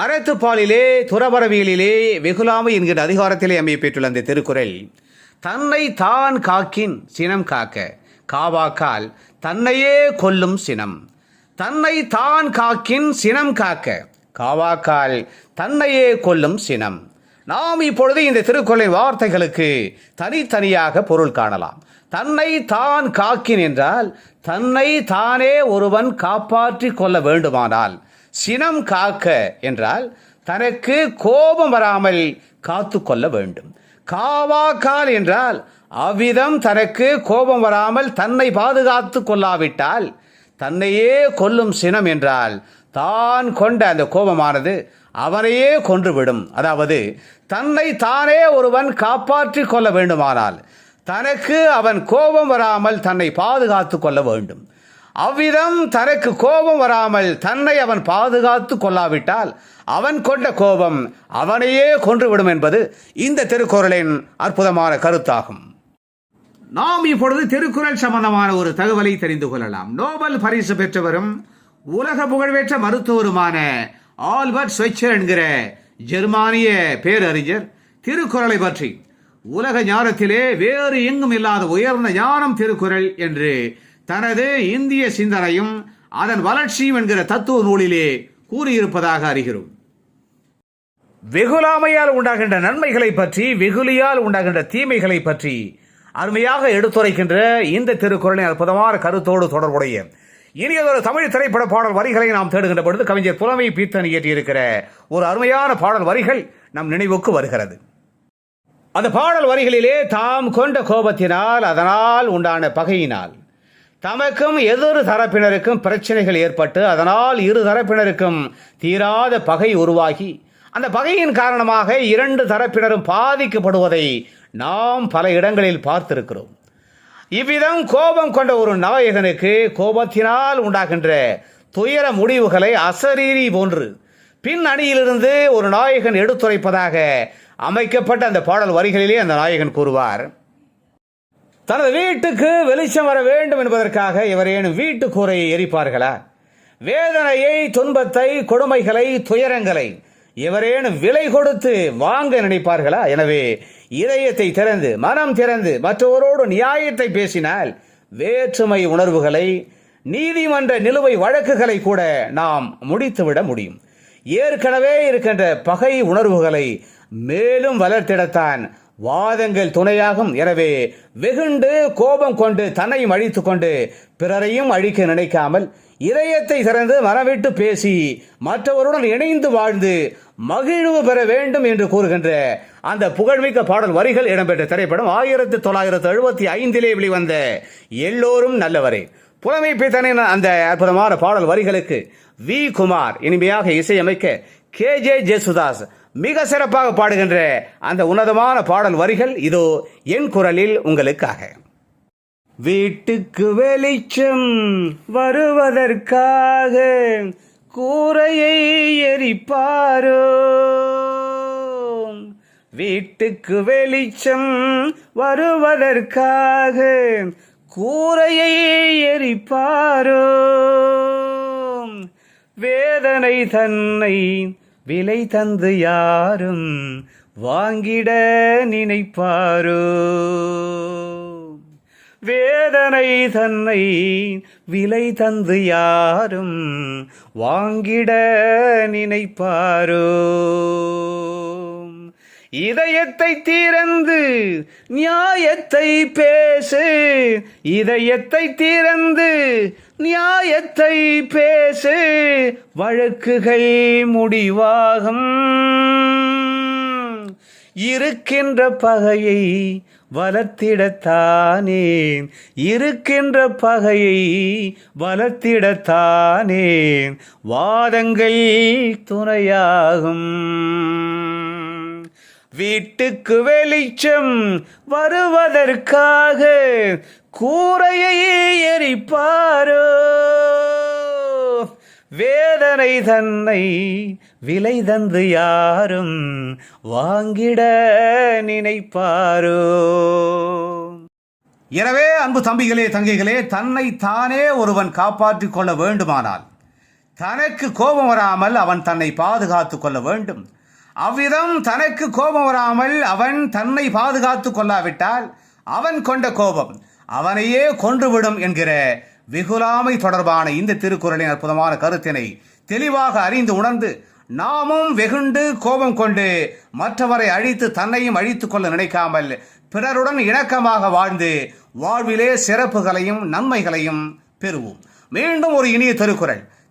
அறத்துப்பாலிலே துறவரவியலிலே வெகுலாமை என்கிற அதிகாரத்திலே அமையப்பெற்றுள்ள அந்த திருக்குறள் தன்னை தான் காக்கின் சினம் காக்க காவாக்கால் தன்னையே கொல்லும் சினம். தன்னை தான் காக்கின் சினம் காக்க காவாக்கால் தன்னையே கொல்லும் சினம். நாம் இப்பொழுது இந்த திருக்குறளின் வார்த்தைகளுக்கு தனித்தனியாக பொருள் காணலாம். தன்னை தான் காக்கின் என்றால் தன்னை தானே ஒருவன் காப்பாற்றி கொள்ள வேண்டுமானால் சினம் காக்க என்றால் தனக்கு கோபம் வராமல் காத்து கொள்ள வேண்டும். காவாக்கால் என்றால் அவ்விதம் தனக்கு கோபம் வராமல் தன்னை பாதுகாத்து கொள்ளாவிட்டால் தன்னையே கொல்லும் சினம் என்றால் தான் கொண்ட அந்த கோபமானது அவனையே கொன்றுவிடும். அதாவது தன்னை தானே ஒருவன் காப்பாற்றி கொள்ள வேண்டுமானால் தனக்கு அவன் கோபம் வராமல் தன்னை பாதுகாத்து கொள்ள வேண்டும். அவ்விதம் தனக்கு கோபம் வராமல் தன்னை அவன் பாதுகாத்து கொள்ளாவிட்டால் அவன் கொண்ட கோபம் அவனையே கொன்றுவிடும் என்பது இந்த திருக்குறளின் அற்புதமான கருத்தாகும். நாம் இப்பொழுது திருக்குறள் சம்பந்தமான ஒரு தகவலை தெரிந்து கொள்ளலாம். நோபல் பரிசு பெற்றவரும் உலக புகழ்பெற்ற மருத்துவருமான ஆல்பர்ட் ஸ்வெச்சர் என்கிற ஜெர்மானிய பேரறிஞர் திருக்குறளை பற்றி உலக ஞானத்திலே வேறு எங்கும் இல்லாத உயர்ந்த ஞானம் திருக்குறள் என்று தனது இந்திய சிந்தனையும் அதன் வளர்ச்சியும் என்கிற தத்துவ நூலிலே கூறியிருப்பதாக அறிகிறோம். வெகுலாமையால் உண்டாகின்ற நன்மைகளை பற்றி வெகுளியால் உண்டாகின்ற தீமைகளை பற்றி அருமையாக எடுத்துரைக்கின்ற இந்த திருக்குறளின் அற்புதமான கருத்தோடு தொடர்புடைய இனியதொரு தமிழ் திரைப்பட பாடல் வரிகளை நாம் தேடுகின்ற பொழுது கவிஞர் புலமை பீத்தன் இயற்றியிருக்கிற ஒரு அருமையான பாடல் வரிகள் நம் நினைவுக்கு வருகிறது. அந்த பாடல் வரிகளிலே தாம் கொண்ட கோபத்தினால் அதனால் உண்டான பகையினால் தமக்கும் எதிர் தரப்பினருக்கும் பிரச்சனைகள் ஏற்பட்டு அதனால் இரு தரப்பினருக்கும் தீராத பகை உருவாகி அந்த பகையின் காரணமாக இரண்டு தரப்பினரும் பாதிக்கப்படுவதை நாம் பல இடங்களில் பார்த்திருக்கிறோம். இவ்விதம் கோபம் கொண்ட ஒரு நாயகனுக்கு கோபத்தினால் உண்டாகின்ற துயர முடிவுகளை அசரீரி போன்று பின் அணியிலிருந்து ஒரு நாயகன் எடுத்துரைப்பதாக அமைக்கப்பட்ட அந்த பாடல் வரிகளிலே அந்த நாயகன் கூறுவார். தனது வீட்டுக்கு வெளிச்சம் வர வேண்டும் என்பதற்காக எவரேனும் வீட்டு கூரையை எரிப்பார்களா? வேதனையை துன்பத்தை கொடுமைகளை துயரங்களை இவரேனும் விலை கொடுத்து வாங்க நினைப்பார்களா? எனவே இதயத்தை திறந்து மனம் திறந்து மற்றவரோடு நியாயத்தை பேசினால் வேற்றுமை உணர்வுகளை நீதிமன்ற நிலுவை வழக்குகளை கூட நாம் முடித்துவிட முடியும். ஏற்கனவே இருக்கின்ற பகை உணர்வுகளை மேலும் வளர்த்திடத்தான் வாதங்கள் துணையாகும். எனவே வெகுண்டு கோபம் கொண்டு தன்னையும் அழித்து கொண்டு பிறரையும் அழிக்க நினைக்காமல் இதயத்தை திறந்து மனவிட்டு பேசி மற்றவருடன் இணைந்து வாழ்ந்து மகிழ்வு பெற வேண்டும் என்று கூறுகின்ற அந்த புகழ்மிக்க பாடல் வரிகள் இடம்பெற்ற திரைப்படம் ஆயிரத்தி தொள்ளாயிரத்தி எழுபத்தி ஐந்திலே வெளிவந்த எல்லோரும் நல்லவரே. புலமை பித்தனின் அந்த அற்புதமான பாடல் வரிகளுக்கு வி. குமார் இனிமையாக இசையமைக்க கே. ஜே. ஜெசுதாஸ் மிக சிறப்பாக பாடுகின்ற அந்த உன்னதமான பாடல் வரிகள் இதோ என் குரலில் உங்களுக்காக. வீட்டுக்கு வெளிச்சம் வருவதற்காக கூரையை எரிப்பாரோ? வீட்டுக்கு வெளிச்சம் வருவதற்காக கூரையை எரிப்பாரோ? வேதனை தன்னை விலை தந்து யாரும் வாங்கிட நினைப்பாரோ? வேதனை தன்னை விலை தந்து யாரும் வாங்கிட நினைப்பாரோ? இதயத்தை திறந்து நியாயத்தை பேசு. இதயத்தை திறந்து நியாயத்தை பேசு. வழக்குகள் முடிவாகும். இருக்கின்ற பகையை வளர்த்திடத்தானேன் இருக்கின்ற பகையை வளர்த்திடத்தானேன் வாதங்கள் துணையாகும். வீட்டுக்கு வெளிச்சம் வருவதற்காக கூரையை எரிப்பாரோ? வேதனை தன்னை விலை தந்து யாரும் வாங்கிட நினைப்பாரோ? எனவே அன்பு தம்பிகளே தங்கைகளே தன்னை தானே ஒருவன் காப்பாற்றிக் கொள்ள வேண்டுமானால் தனக்கு கோபம் வராமல் அவன் தன்னை பாதுகாத்துக் கொள்ள வேண்டும். அவ்விதம் தனக்கு கோபம் வராமல் அவன் தன்னை பாதுகாத்து கொள்ளாவிட்டால் அவன் கொண்ட கோபம் அவனையே கொன்றுவிடும் என்கிற வெகுலாமை தொடர்பான இந்த திருக்குறளின் அற்புதமான கருத்தினை தெளிவாக அறிந்து உணர்ந்து நாமும் வெகுண்டு கோபம் கொண்டு மற்றவரை அழித்து தன்னையும் அழித்து கொள்ள நினைக்காமல் பிறருடன் இணக்கமாக வாழ்ந்து வாழ்விலே சிறப்புகளையும் நன்மைகளையும் பெறுவோம். மீண்டும் ஒரு இனிய திருக்குறள்.